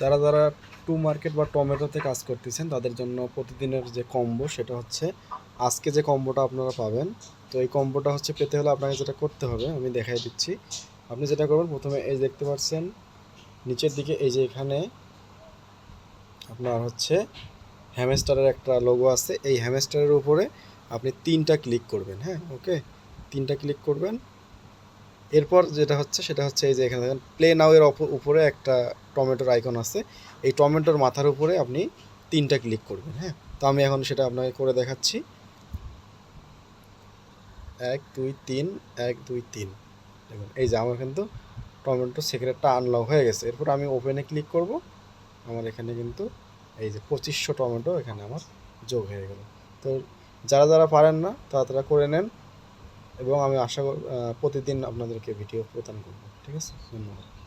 যারা যারা to market বা টমেটোতে কাজ করতেছেন, তাদের জন্য প্রতিদিনের যে কম্বো সেটা হচ্ছে আজকে যে কম্বোটা আপনারা পাবেন। তো এই কম্বোটা হচ্ছে পেতে হলে আপনাকে যেটা করতে হবে, আমি দেখাই দিচ্ছি। আপনি যেটা করবেন, প্রথমে এই দেখতে পাচ্ছেন, নিচের দিকে এই যে এখানে আপনার হচ্ছে হ্যামেস্টারের একটা লোগো আছে। এই হ্যামেস্টারের উপরে আপনি তিনটা ক্লিক করবেন হ্যাঁ ওকে তিনটা ক্লিক করবেন। এরপর যেটা হচ্ছে, সেটা হচ্ছে এই যে এখানে দেখেন প্লে নাও এর উপরে একটা টমেটোর আইকন আছে। এই টমেটোর মাথার উপরে আপনি তিনটা ক্লিক করবেন হ্যাঁ? তো আমি এখন সেটা আপনাকে করে দেখাচ্ছি। এক, দুই, তিন, এক, দুই, তিন। দেখুন, এই যে আমার কিন্তু টমেটো সিগারেটটা আনলক হয়ে গেছে। এরপর আমি ওপেনে ক্লিক করব। আমার এখানে কিন্তু এই যে পঁচিশশো টমেটো এখানে আমার যোগ হয়ে গেল। তো যারা যারা পারেন না তারা তারা করে নেন এবং আমি আশা প্রতিদিন আপনাদেরকে ভিডিও প্রদান করব। ঠিক আছে? ধন্যবাদ।